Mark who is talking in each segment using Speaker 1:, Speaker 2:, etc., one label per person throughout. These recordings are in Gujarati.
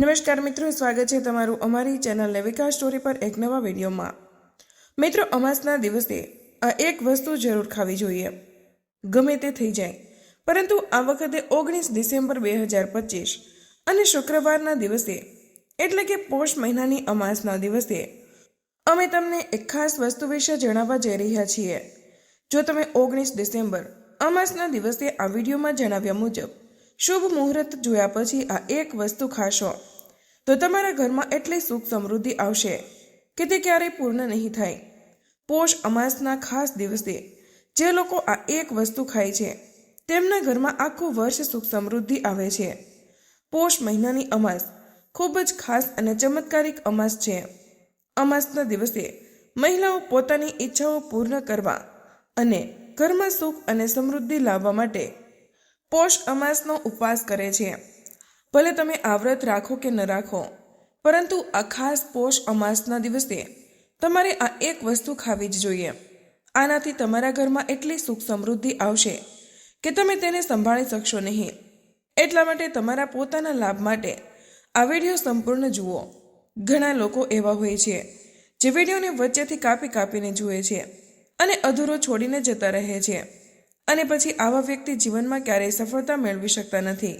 Speaker 1: નમસ્કાર મિત્રો, સ્વાગત છે તમારું અમારી ચેનલ લેવિકા સ્ટોરી પર એક નવા વિડીયોમાં. મિત્રો, અમાસના દિવસે આ એક વસ્તુ જરૂર ખાવી જોઈએ. ગમે તે થઈ જાય, પરંતુ આ વખતે ઓગણીસ ડિસેમ્બર બે હજાર પચીસ અને શુક્રવારના દિવસે, એટલે કે પોષ મહિનાની અમાસના દિવસે, અમે તમને એક ખાસ વસ્તુ વિશે જણાવવા જઈ રહ્યા છીએ. જો તમે ઓગણીસ ડિસેમ્બર અમાસના દિવસે આ વિડીયોમાં જણાવ્યા મુજબ શુભ મુહૂર્ત જોયા પછી આ એક વસ્તુ ખાશો. તો તમારા ઘરમાં એટલી સુખ સમૃદ્ધિ આવશે કે તે ક્યારેય પૂર્ણ નહીં થાય. પોષ અમાસના ખાસ દિવસે જે લોકો આ એક વસ્તુ ખાય છે, તેમના ઘરમાં આખું વર્ષ સુખ સમૃદ્ધિ આવે છે. પોષ મહિનાની અમાસ ખૂબ જ ખાસ અને ચમત્કારિક અમાસ છે. અમાસના દિવસે મહિલાઓ પોતાની ઈચ્છાઓ પૂર્ણ કરવા અને ઘરમાં સુખ અને સમૃદ્ધિ લાવવા માટે પોષ અમાસનો ઉપવાસ કરે છે. ભલે તમે આ વ્રત રાખો કે ન રાખો, પરંતુ આ ખાસ પોષ અમાસના દિવસે તમારે આ એક વસ્તુ ખાવી જ જોઈએ. આનાથી તમારા ઘરમાં એટલી સુખ સમૃદ્ધિ આવશે કે તમે તેને સંભાળી શકશો નહીં. એટલા માટે તમારા પોતાના લાભ માટે આ વીડિયો સંપૂર્ણ જુઓ. ઘણા લોકો એવા હોય છે, જે વિડીયોને વચ્ચેથી કાપી કાપીને જુએ છે અને અધૂરો છોડીને જતા રહે છે. અને પછી આવા વ્યક્તિ જીવનમાં ક્યારેય સફળતા મેળવી શકતા નથી.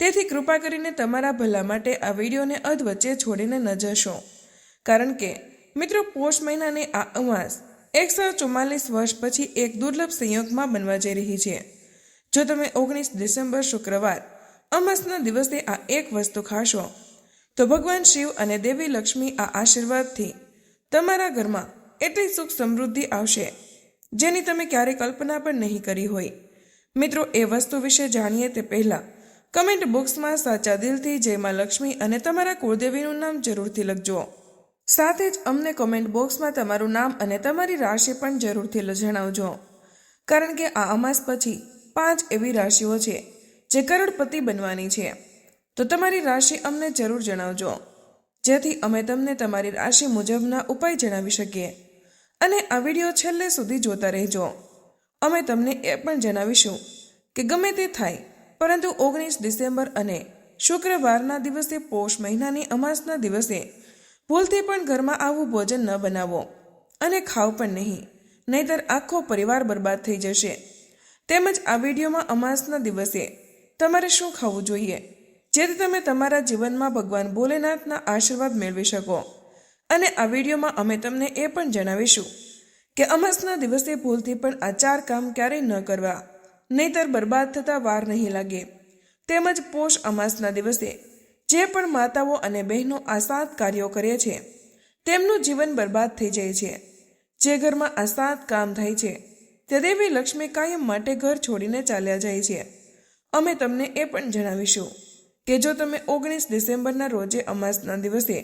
Speaker 1: તેથી કૃપા કરીને તમારા ભલા માટે આ વિડીયોને અધવચ્ચે છોડીને ન જશો. કારણ કે, મિત્રો, પોષ મહિનાની આ અમાસ એકસો ચુમ્માલીસ વર્ષ પછી એક દુર્લભ સંયોગમાં બનવા જઈ રહી છે. જો તમે ઓગણીસ ડિસેમ્બર શુક્રવાર અમાસના દિવસે આ એક વસ્તુ ખાશો, તો ભગવાન શિવ અને દેવી લક્ષ્મી આ આશીર્વાદથી તમારા ઘરમાં એટલી સુખ સમૃદ્ધિ આવશે. જેની તમે ક્યારેય કલ્પના પણ નહીં કરી હોય. મિત્રો, એ વસ્તુ વિશે જાણીએ તે પહેલાં કમેન્ટ બોક્સમાં સાચા દિલથી જયમાં લક્ષ્મી અને તમારા કુળદેવીનું નામ જરૂરથી લખજો. સાથે જ અમને કોમેન્ટ બોક્સમાં તમારું નામ અને તમારી રાશિ પણ જરૂરથી જણાવજો. કારણ કે આ અમાસ પછી પાંચ એવી રાશિઓ છે જે કરોડપતિ બનવાની છે. તો તમારી રાશિ અમને જરૂર જણાવજો. જેથી અમે તમને તમારી રાશિ મુજબના ઉપાય જણાવી શકીએ. અને આ વીડિયો છેલ્લે સુધી જોતા રહેજો. અમે તમને એ પણ જણાવીશું કે ગમે તે થાય, પરંતુ ઓગણીસ ડિસેમ્બર અને શુક્રવારના દિવસે પોષ મહિનાની અમાસના દિવસે ભૂલથી પણ ઘરમાં આવું ભોજન ન બનાવો અને ખાવ પણ નહીં, નહીતર આખો પરિવાર બરબાદ થઈ જશે. તેમજ આ વિડીયોમાં અમાસના દિવસે તમારે શું ખાવું જોઈએ, જેથી તમે તમારા જીવનમાં ભગવાન ભોલેનાથના આશીર્વાદ મેળવી શકો. અને આ વિડીયોમાં અમે તમને એ પણ જણાવીશું કે અમાસના દિવસે ભૂલથી પણ આ ચાર કામ ક્યારેય ન કરવા, નહીતર બરબાદ થતા વાર નહીં લાગે. તેમજ પોષ અમાસના દિવસે જે પણ માતાઓ અને બહેનો આ સાત કાર્યો કરે છે, તેમનું જીવન બરબાદ થઈ જાય છે. જે ઘરમાં આ સાત કામ થાય છે, તે દેવી લક્ષ્મી કાયમ માટે ઘર છોડીને ચાલ્યા જાય છે. અમે તમને એ પણ જણાવીશું કે જો તમે ઓગણીસ ડિસેમ્બરના રોજે અમાસના દિવસે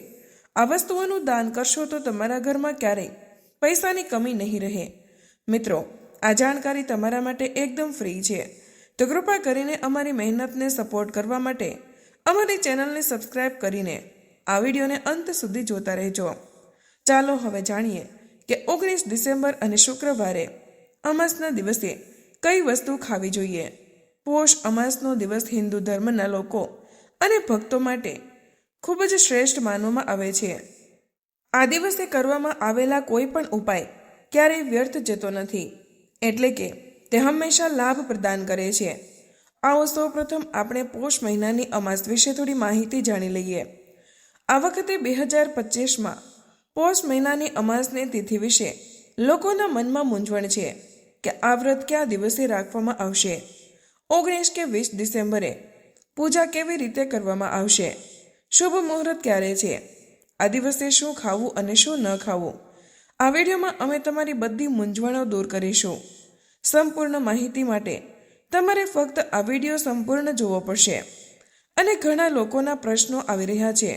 Speaker 1: આ વસ્તુઓનું દાન કરશો તો તમારા ઘરમાં ક્યારેય પૈસાની કમી નહીં રહે. મિત્રો, આ જાણકારી તમારા માટે એકદમ ફ્રી છે. તો કૃપા કરીને અમારી મહેનતને સપોર્ટ કરવા માટે અમારી ચેનલને સબસ્ક્રાઇબ કરીને આ વિડીયોને અંત સુધી જોતા રહેજો. ચાલો હવે જાણીએ કે ઓગણીસ ડિસેમ્બર અને શુક્રવારે અમાસના દિવસે કઈ વસ્તુ ખાવી જોઈએ. પોષ અમાસનો દિવસ હિન્દુ ધર્મના લોકો અને ભક્તો માટે ખૂબ જ શ્રેષ્ઠ માનવામાં આવે છે. આ દિવસે કરવામાં આવેલા કોઈ પણ ઉપાય ક્યારેય વ્યર્થ જતો નથી. એટલે કે, તે હંમેશા લાભ પ્રદાન કરે છે. આવો સૌ પ્રથમ આપણે પોષ મહિનાની અમાસ વિશે થોડી માહિતી જાણી લઈએ. આ વખતે બે હજાર પચીસમાં પોષ મહિનાની અમાસની તિથિ વિશે લોકોના મનમાં મૂંઝવણ છે કે આ વ્રત કયા દિવસે રાખવામાં આવશે? ઓગણીસ કે વીસ ડિસેમ્બરે પૂજા કેવી રીતે કરવામાં આવશે? શુભ મુહૂર્ત ક્યારે છે? આ દિવસે શું ખાવું અને શું ન ખાવું? આ વિડીયોમાં અમે તમારી બધી મૂંઝવણો દૂર કરીશું. સંપૂર્ણ માહિતી માટે તમારે ફક્ત આ વીડિયો સંપૂર્ણ જોવો પડશે. અને ઘણા લોકોના પ્રશ્નો આવી રહ્યા છે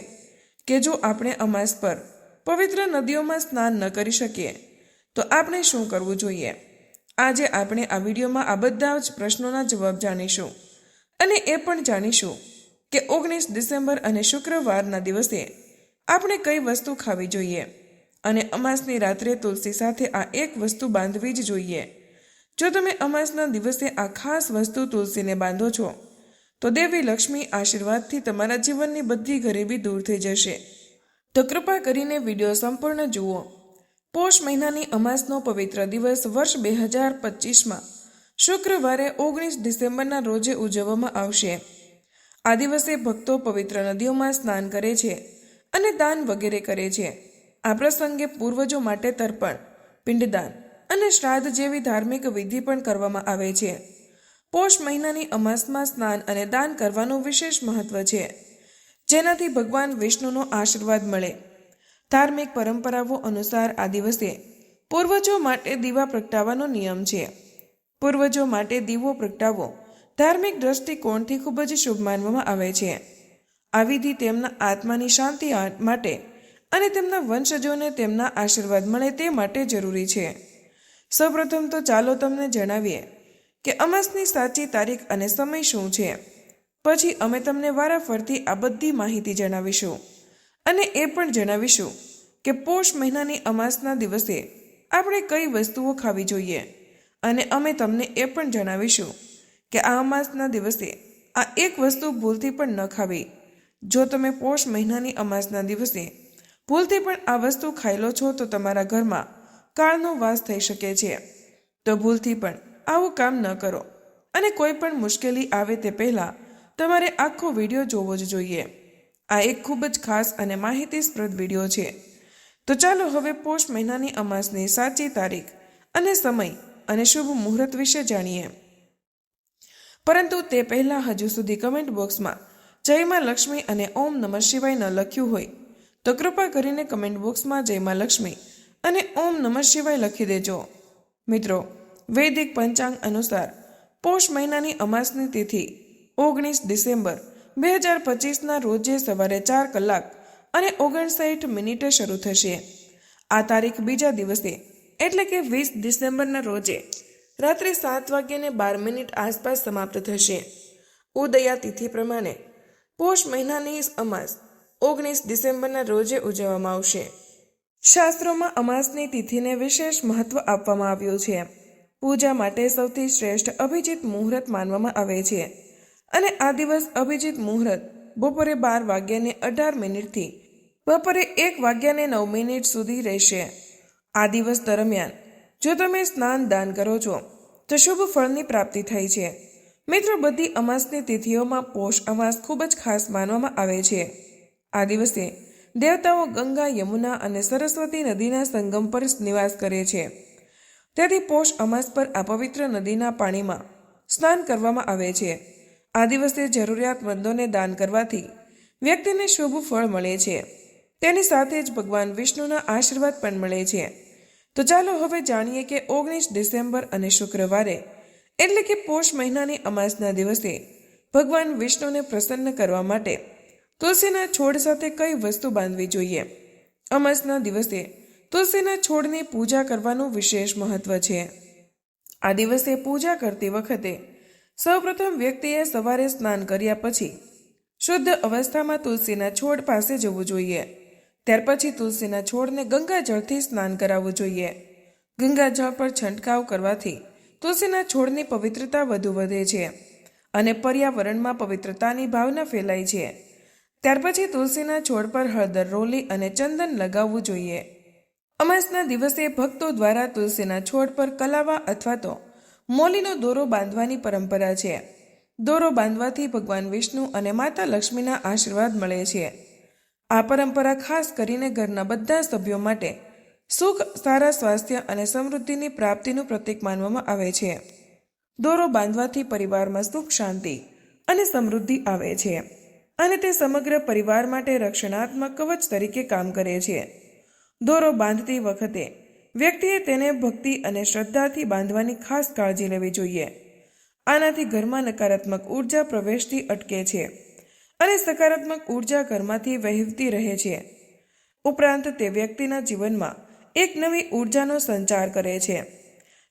Speaker 1: કે જો આપણે અમાસ પર પવિત્ર નદીઓમાં સ્નાન ન કરી શકીએ, તો આપણે શું કરવું જોઈએ? આજે આપણે આ વિડીયોમાં આ બધા જ પ્રશ્નોના જવાબ જાણીશું અને એ પણ જાણીશું કે ઓગણીસ ડિસેમ્બર અને શુક્રવારના દિવસે આપણે કઈ વસ્તુ ખાવી જોઈએ અને અમાસની રાત્રે તુલસી સાથે આ એક વસ્તુ બાંધવી જ જોઈએ. જો તમે અમાસના દિવસે આ ખાસ વસ્તુ તુલસીને બાંધો છો, તો દેવી લક્ષ્મી આશીર્વાદથી તમારા જીવનની બધી ગરીબી દૂર થઈ જશે. તો કૃપા કરીને વીડિયો સંપૂર્ણ જુઓ. પોષ મહિનાની અમાસનો પવિત્ર દિવસ વર્ષ બે હજાર પચીસમાં શુક્રવારે ઓગણીસ ડિસેમ્બરના રોજે ઉજવવામાં આવશે. આ દિવસે ભક્તો પવિત્ર નદીઓમાં સ્નાન કરે છે અને દાન વગેરે કરે છે. આ પ્રસંગે પૂર્વજો માટે તર્પણ, પિંડદાન અને શ્રાદ્ધ જેવી ધાર્મિક વિધિ પણ કરવામાં આવે છે. પોષ મહિનાની અમાસમાં સ્નાન અને દાન કરવાનું વિશેષ મહત્વ છે. જેનાથી ભગવાન વિષ્ણુનો આશીર્વાદ મળે. ધાર્મિક પરંપરાઓ અનુસાર આ દિવસે પૂર્વજો માટે દીવા પ્રગટાવવાનો નિયમ છે. પૂર્વજો માટે દીવો પ્રગટાવવો ધાર્મિક દ્રષ્ટિકોણથી ખૂબ જ શુભ માનવામાં આવે છે. આ વિધિ તેમના આત્માની શાંતિ માટે અને તેમના વંશજોને તેમના આશીર્વાદ મળે તે માટે જરૂરી છે. સૌપ્રથમ તો ચાલો તમને જણાવીએ કે અમાસની સાચી તારીખ અને સમય શું છે. પછી અમે તમને વારાફરતી આ બધી માહિતી જણાવીશું અને એ પણ જણાવીશું કે પોષ મહિનાની અમાસના દિવસે આપણે કઈ વસ્તુઓ ખાવી જોઈએ અને અમે તમને એ પણ જણાવીશું કે આ અમાસના દિવસે આ એક વસ્તુ ભૂલથી પણ ન ખાવી. જો તમે પોષ મહિનાની અમાસના દિવસે ભૂલથી પણ આ વસ્તુ ખાઈ લો છો તો તમારા ઘરમાં કાળનો વાસ થઈ શકે છે. તો ભૂલથી પણ આવું કામ ન કરો. અને કોઈ પણ મુશ્કેલી આવે તે પહેલાં તમારે આખો વીડિયો જોવો જ જોઈએ. આ એક ખૂબ જ ખાસ અને માહિતીસ્પ્રદ વીડિયો છે. તો ચાલો હવે પોષ મહિનાની અમાસની સાચી તારીખ અને સમય અને શુભ મુહૂર્ત વિશે જાણીએ. પરંતુ તે પહેલાં હજુ સુધી કમેન્ટ બોક્સમાં જયમાં લક્ષ્મી અને ઓમ નમઃ શિવાય ન લખ્યું હોય. તો કૃપા કરીને કમેન્ટ બોક્સમાં જયમાં લક્ષ્મી અને ઓમ નમઃ શિવાય લખી દેજો. મિત્રો, વૈદિક પંચાંગ અનુસાર, પોષ મહિનાની અમાસની તિથિ, ઓગણીસ ડિસેમ્બર, બે હજાર પચીસના રોજે સવારે ચાર કલાક અને ઓગણસાઠ મિનિટે શરૂ થશે. આ તારીખ બીજા દિવસે, એટલે કે વીસ ડિસેમ્બરના રોજે. રાત્રે સાત વાગ્યાને બાર મિનિટ આસપાસ સમાપ્ત થશે. ઉદયા તિથિ પ્રમાણે પોષ મહિનાની અમાસ ઓગણીસ ડિસેમ્બરના રોજે ઉજવવામાં આવશે. શાસ્ત્રોમાં અમાસની તિથિને વિશેષ મહત્વ આપવામાં આવ્યું છે. પૂજા માટે સૌથી શ્રેષ્ઠ અભિજીત મુહૂર્ત માનવામાં આવે છે. અને આ દિવસ અભિજીત મુહૂર્ત બપોરે બાર વાગ્યાને અઢાર મિનિટથી બપોરે એક વાગ્યાને નવ મિનિટ સુધી રહેશે. આ દિવસ દરમિયાન જો તમે સ્નાન દાન કરો છો, તો શુભ ફળની પ્રાપ્તિ થાય છે. મિત્રો, બધી અમાસની તિથિઓમાં પોષ અમાસ ખૂબ જ ખાસ માનવામાં આવે છે. આ દિવસે દેવતાઓ ગંગા, યમુના અને સરસ્વતી નદીના સંગમ પર નિવાસ કરે છે. તેથી પોષ અમાસ પર આ પવિત્ર નદીના પાણીમાં સ્નાન કરવામાં આવે છે. આ દિવસે જરૂરિયાતમંદોને દાન કરવાથી વ્યક્તિને શુભ ફળ મળે છે. તેની સાથે જ ભગવાન વિષ્ણુના આશીર્વાદ પણ મળે છે. તો ચાલો હવે જાણીએ કે ઓગણીસ ડિસેમ્બર અને શુક્રવારે, એટલે કે પોષ મહિનાની અમાસના દિવસે, ભગવાન વિષ્ણુને પ્રસન્ન કરવા માટે તુલસીના છોડ સાથે કઈ વસ્તુ બાંધવી જોઈએ? અમાસના દિવસે તુલસીના છોડની પૂજા કરવાનું વિશેષ મહત્વ છે. આ દિવસે પૂજા કરતી વખતે સૌપ્રથમ વ્યક્તિએ સવારે સ્નાન કર્યા પછી શુદ્ધ અવસ્થામાં તુલસીના છોડ પાસે જવું જોઈએ. ત્યાર પછી તુલસીના છોડને ગંગાજળથી સ્નાન કરાવવું જોઈએ. ગંગાજળ પર છંટકાવ કરવાથી તુલસીના છોડની પવિત્રતા વધુ વધે છે અને પર્યાવરણમાં પવિત્રતાની ભાવના ફેલાય છે. ત્યાર પછી તુલસીના છોડ પર હળદર રોલી અને ચંદન લગાવવું જોઈએ. અમાસના દિવસે ભક્તો દ્વારા તુલસીના છોડ પર કલાવા અથવા તો મોલીનો દોરો બાંધવાની પરંપરા છે. દોરો બાંધવાથી ભગવાન વિષ્ણુ અને માતા લક્ષ્મીના આશીર્વાદ મળે છે. આ પરંપરા ખાસ કરીને ઘરના બધા સભ્યો માટે સુખ, સારા સ્વાસ્થ્ય અને સમૃદ્ધિની પ્રાપ્તિનું પ્રતીક માનવામાં આવે છે. દોરો બાંધવાથી પરિવારમાં સુખ, શાંતિ અને સમૃદ્ધિ આવે છે અને તે સમગ્ર પરિવાર માટે રક્ષણાત્મક કવચ તરીકે કામ કરે છે. દોરો બાંધતી વખતે વ્યક્તિએ તેને ભક્તિ અને શ્રદ્ધાથી બાંધવાની ખાસ કાળજી લેવી જોઈએ. આનાથી ઘરમાં નકારાત્મક ઊર્જા પ્રવેશથી અટકે છે. અને સકારાત્મક ઊર્જા ઘરમાંથી વહેવતી રહે છે. ઉપરાંત તે વ્યક્તિના જીવનમાં એક નવી ઉર્જાનો સંચાર કરે છે,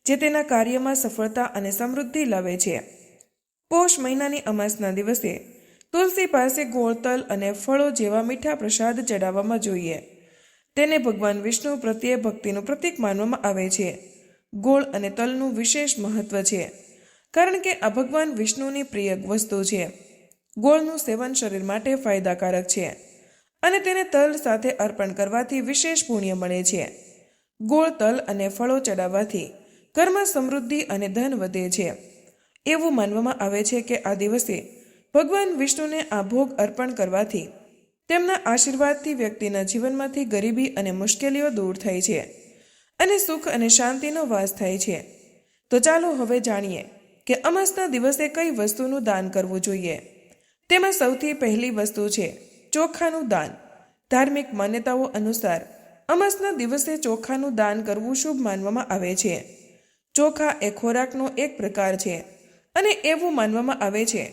Speaker 1: જે તેના કાર્યમાં સફળતા અને સમૃદ્ધિ લાવે છે. પોષ મહિનાની અમાસના દિવસે તુલસી પાસે ગોળ તલ અને ફળો જેવા મીઠા પ્રસાદ ચડાવવામાં જોઈએ. તેને ભગવાન વિષ્ણુ પ્રત્યે ભક્તિનું પ્રતીક માનવામાં આવે છે. ગોળ અને તલનું વિશેષ મહત્વ છે, કારણ કે આ ભગવાન વિષ્ણુની પ્રિય વસ્તુ છે. ગોળનું સેવન શરીર માટે ફાયદાકારક છે અને તેને તલ સાથે અર્પણ કરવાથી વિશેષ પુણ્ય મળે છે. ગોળ તલ અને ફળો ચડાવવાથી ઘરમાં સમૃદ્ધિ અને ધન વધે છે. એવું માનવામાં આવે છે કે આ દિવસે ભગવાન વિષ્ણુને આ ભોગ અર્પણ કરવાથી તેમના આશીર્વાદથી વ્યક્તિના જીવનમાંથી ગરીબી અને મુશ્કેલીઓ દૂર થાય છે અને સુખ અને શાંતિનો વાસ થાય છે. તો ચાલો હવે જાણીએ કે અમાસના દિવસે કઈ વસ્તુનું દાન કરવું જોઈએ. તેમાં સૌથી પહેલી વસ્તુ છે ચોખાનું દાન. ધાર્મિક માન્યતાઓ અનુસાર અમાસના દિવસે ચોખાનું દાન કરવું શુભ માનવામાં આવે છે. ચોખા એ ખોરાકનો એક પ્રકાર છે અને એવું માનવામાં આવે છે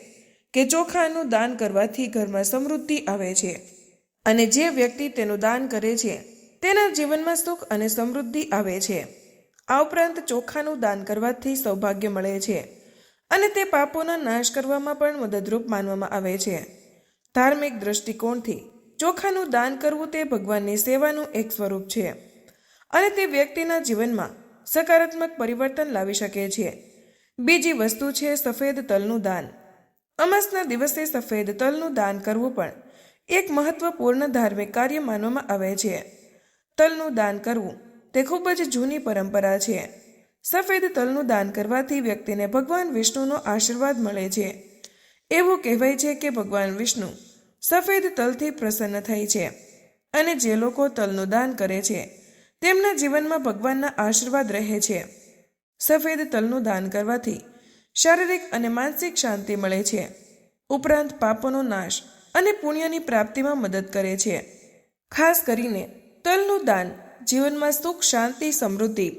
Speaker 1: કે ચોખાનું દાન કરવાથી ઘરમાં સમૃદ્ધિ આવે છે. અને જે વ્યક્તિ તેનું દાન કરે છે, તેના જીવનમાં સુખ અને સમૃદ્ધિ આવે છે. આ ઉપરાંત ચોખાનું દાન કરવાથી સૌભાગ્ય મળે છે. અને તે પાપોના નાશ કરવામાં પણ મદદરૂપ માનવામાં આવે છે. ધાર્મિક દૃષ્ટિકોણથી ચોખાનું દાન કરવું તે ભગવાનની સેવાનું એક સ્વરૂપ છે. અને તે વ્યક્તિના જીવનમાં સકારાત્મક પરિવર્તન લાવી શકે છે. બીજી વસ્તુ છે સફેદ તલનું દાન. અમાસના દિવસે સફેદ તલનું દાન કરવું પણ એક મહત્વપૂર્ણ ધાર્મિક કાર્ય માનવામાં આવે છે. તલનું દાન કરવું તે ખૂબ જ જૂની પરંપરા છે. સફેદ તલનું દાન કરવાથી વ્યક્તિને ભગવાન વિષ્ણુનો આશીર્વાદ મળે છે. એવું કહેવાય છે કે ભગવાન વિષ્ણુ સફેદ તલથી પ્રસન્ન થાય છે અને જે લોકો તલનું દાન કરે છે, તેમના જીવનમાં ભગવાનના આશીર્વાદ રહે છે. સફેદ તલનું દાન કરવાથી શારીરિક અને માનસિક શાંતિ મળે છે. ઉપરાંત પાપોનો નાશ અને પુણ્યની પ્રાપ્તિમાં મદદ કરે છે. ખાસ કરીને તલનું દાન જીવનમાં સુખ, શાંતિ, સમૃદ્ધિ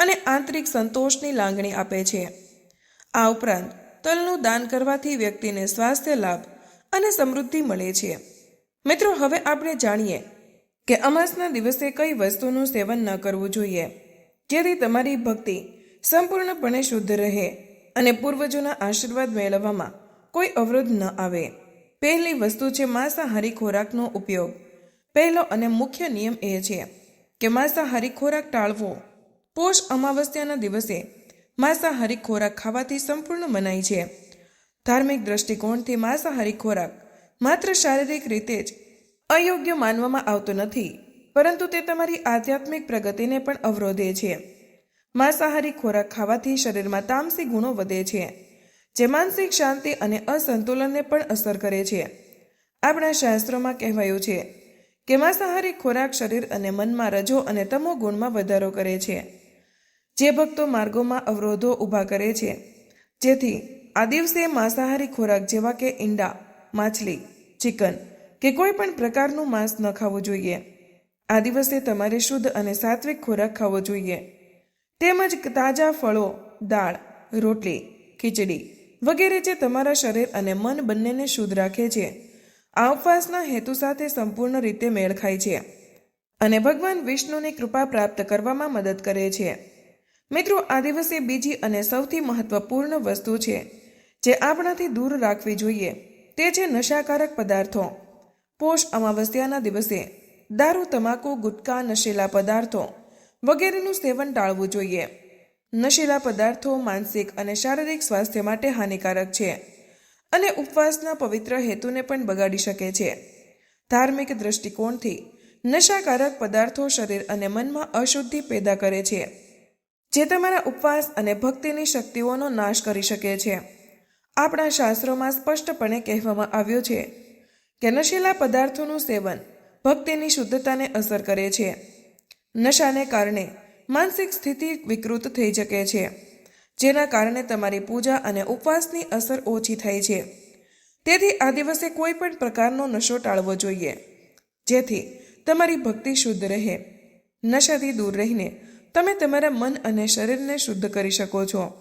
Speaker 1: અને આંતરિક સંતોષની લાગણી આપે છે. આ ઉપરાંત, તલનું દાન કરવાથી વ્યક્તિને સ્વાસ્થ્ય લાભ અને સમૃદ્ધિ મળે છે. મિત્રો, હવે આપણે જાણીએ કે અમાસના દિવસે કઈ વસ્તુનું સેવન ન કરવું જોઈએ, જેથી તમારી ભક્તિ સંપૂર્ણપણે શુદ્ધ રહે અને પૂર્વજોના આશીર્વાદ મેળવવામાં કોઈ અવરોધ ન આવે. પહેલી વસ્તુ છે માંસાહારી ખોરાકનો ઉપયોગ. પહેલો અને મુખ્ય નિયમ એ છે કે માંસાહારી ખોરાક ટાળવો. પોષ અમાવસ્યાના દિવસે માંસાહારી ખોરાક ખાવાથી સંપૂર્ણ મનાય છે. ધાર્મિક દ્રષ્ટિકોણથી માંસાહારી ખોરાક માત્ર શારીરિક રીતે જ અયોગ્ય માનવામાં આવતો નથી, પરંતુ તે તમારી આધ્યાત્મિક પ્રગતિને પણ અવરોધે છે. માંસાહારી ખોરાક ખાવાથી શરીરમાં તામસી ગુણો વધે છે, જે માનસિક શાંતિ અને અસંતુલનને પણ અસર કરે છે. આપણા શાસ્ત્રોમાં કહેવાયું છે કે માંસાહારી ખોરાક શરીર અને મનમાં રજો અને તમો ગુણમાં વધારો કરે છે. જે ભક્તો માર્ગોમાં અવરોધો ઊભા કરે છે. જેથી આ દિવસે માંસાહારી ખોરાક જેવા કે ઈંડા, માછલી, ચિકન કે કોઈ પણ પ્રકારનું માંસ ન ખાવું જોઈએ. આ દિવસે તમારે શુદ્ધ અને સાત્વિક ખોરાક ખાવો જોઈએ. તેમજ તાજા ફળો, દાળ, રોટલી, ખીચડી વગેરે જે તમારા શરીર અને મન બંનેને શુદ્ધ રાખે છે. આ ઉપવાસના હેતુ સાથે સંપૂર્ણ રીતે મેળ ખાય છે. અને ભગવાન વિષ્ણુની કૃપા પ્રાપ્ત કરવામાં મદદ કરે છે. મિત્રો, આ દિવસે બીજી અને સૌથી મહત્વપૂર્ણ વસ્તુ છે, જે આપણાથી દૂર રાખવી જોઈએ, તે છે નશાકારક પદાર્થો. પોષ અમાવસ્યાના દિવસે દારૂ, તમાકુ, ગુટકા, નશીલા પદાર્થો વગેરેનું સેવન ટાળવું જોઈએ. નશીલા પદાર્થો માનસિક અને શારીરિક સ્વાસ્થ્ય માટે હાનિકારક છે અને ઉપવાસના પવિત્ર હેતુને પણ બગાડી શકે છે. ધાર્મિક દ્રષ્ટિકોણથી નશાકારક પદાર્થો શરીર અને મનમાં અશુદ્ધિ પેદા કરે છે. જે તમારા ઉપવાસ અને ભક્તિની શક્તિઓનો નાશ કરી શકે છે. આપણા શાસ્ત્રોમાં સ્પષ્ટપણે કહેવામાં આવ્યું છે કે નશીલા પદાર્થોનું સેવન ભક્તિની શુદ્ધતાને અસર કરે છે. નશાને કારણે માનસિક સ્થિતિ વિકૃત થઈ શકે છે, જેના કારણે તમારી પૂજા અને ઉપવાસની અસર ઓછી થાય છે. તેથી આ દિવસે કોઈ પણ પ્રકારનો નશો ટાળવો જોઈએ, જેથી તમારી ભક્તિ શુદ્ધ રહે. નશાથી દૂર રહીને તમે તમારા મન અને શરીરને શુદ્ધ કરી શકો છો.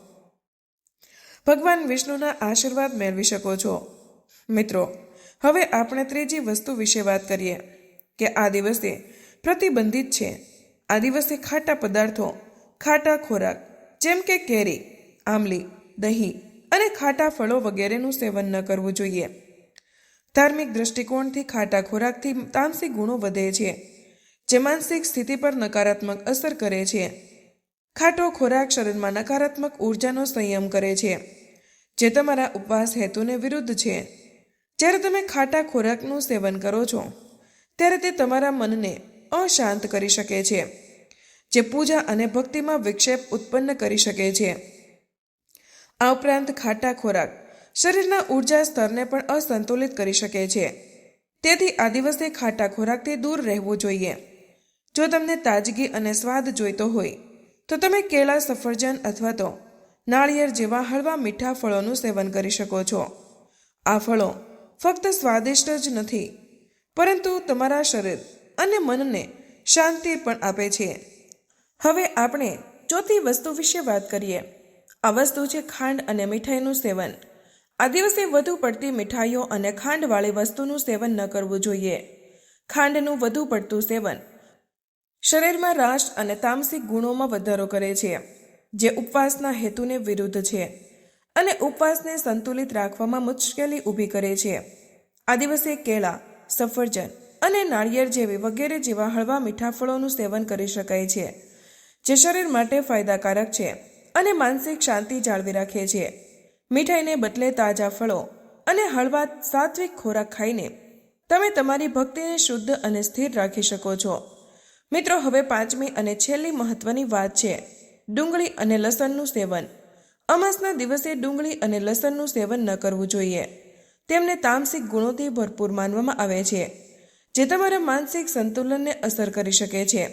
Speaker 1: ભગવાન વિષ્ણુના આશીર્વાદ મેળવી શકો છો. મિત્રો, હવે આપણે ત્રીજી વસ્તુ વિશે વાત કરીએ, કે આ દિવસે પ્રતિબંધિત છે. આ દિવસે ખાટા પદાર્થો, ખાટા ખોરાક, જેમ કે કેરી આમલી દહીં અને ખાટા ફળો વગેરેનું સેવન ન કરવું જોઈએ. ધાર્મિક દ્રષ્ટિકોણથી ખાટા ખોરાકથી તામસી ગુણો વધે છે. જે માનસિક સ્થિતિ પર નકારાત્મક અસર કરે છે. ખાટો ખોરાક શરીરમાં નકારાત્મક ઉર્જાનો સંયમ કરે છે, જે તમારા ઉપવાસ હેતુને વિરુદ્ધ છે. જ્યારે તમે ખાટા ખોરાકનું સેવન કરો છો, ત્યારે તે તમારા મનને અશાંત કરી શકે છે, જે પૂજા અને ભક્તિમાં વિક્ષેપ ઉત્પન્ન કરી શકે છે. આ ઉપરાંત ખાટા ખોરાક શરીરના ઊર્જા સ્તરને પણ અસંતુલિત કરી શકે છે. તેથી આ દિવસે ખાટા ખોરાકથી દૂર રહેવું જોઈએ. જો તમને તાજગી અને સ્વાદ જોઈતો હોય, તો તમે કેળા સફરજન અથવા તો નાળિયેર જેવા હળવા મીઠા ફળોનું સેવન કરી શકો છો. આ ફળો ફક્ત સ્વાદિષ્ટ જ નથી, પરંતુ તમારા શરીર અને મનને શાંતિ પણ આપે છે. હવે આપણે ચોથી વસ્તુ વિશે વાત કરીએ. આ વસ્તુ છે ખાંડ અને મીઠાઈનું સેવન. આ દિવસે વધુ પડતી મીઠાઈઓ અને ખાંડવાળી વસ્તુનું સેવન ન કરવું જોઈએ. ખાંડનું વધુ પડતું સેવન શરીરમાં રાશ અને તામસિક ગુણોમાં વધારો કરે છે, જે ઉપવાસના હેતુને વિરુદ્ધ છે અને ઉપવાસને સંતુલિત રાખવામાં મુશ્કેલી ઊભી કરે છે. આ દિવસે કેળા, સફરજન અને નાળિયેર જેવી વગેરે જેવા હળવા મીઠા ફળોનું સેવન કરી શકાય છે, જે શરીર માટે ફાયદાકારક છે અને માનસિક શાંતિ જાળવી રાખે છે. મીઠાઈને બદલે તાજા ફળો અને હળવા સાત્વિક ખોરાક ખાઈને તમે તમારી ભક્તિને શુદ્ધ અને સ્થિર રાખી શકો છો. મિત્રો, હવે પાંચમી અને છેલ્લી મહત્વની વાત છે, ડુંગળી અને લસણનું સેવન. અમાસના દિવસે ડુંગળી અને લસણનું સેવન ન કરવું જોઈએ. તેમને તામસિક ગુણોથી ભરપૂર માનવામાં આવે છે, જે તમારા માનસિક સંતુલનને અસર કરી શકે છે.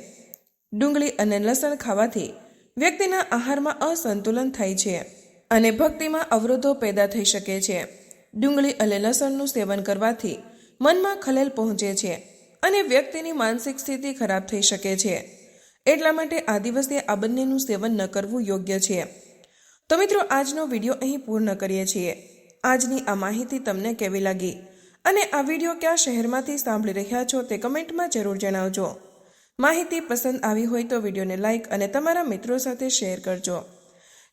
Speaker 1: ડુંગળી અને લસણ ખાવાથી વ્યક્તિના આહારમાં અસંતુલન થાય છે અને ભક્તિમાં અવરોધો પેદા થઈ શકે છે. ડુંગળી અને લસણનું સેવન કરવાથી મનમાં ખલેલ પહોંચે છે. અને વ્યક્તિની માનસિક સ્થિતિ ખરાબ થઈ શકે છે. એટલા માટે આ દિવસે આ બંનેનું સેવન ન કરવું યોગ્ય છે. તો મિત્રો, આજનો વીડિયો અહીં પૂર્ણ કરીએ છીએ. આજની આ માહિતી તમને કેવી લાગી? અને આ વીડિયો કયા શહેરમાંથી સાંભળી રહ્યા છો તે કમેન્ટમાં જરૂર જણાવજો. માહિતી પસંદ આવી હોય તો વિડીયોને લાઇક અને તમારા મિત્રો સાથે શેર કરજો.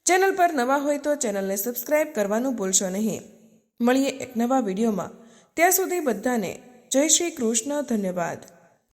Speaker 1: ચેનલ પર નવા હોય તો ચેનલને સબસ્ક્રાઇબ કરવાનું ભૂલશો નહીં. મળીએ એક નવા વિડીયોમાં. ત્યાં સુધી બધાને જય શ્રી કૃષ્ણ ધન્યવાદ.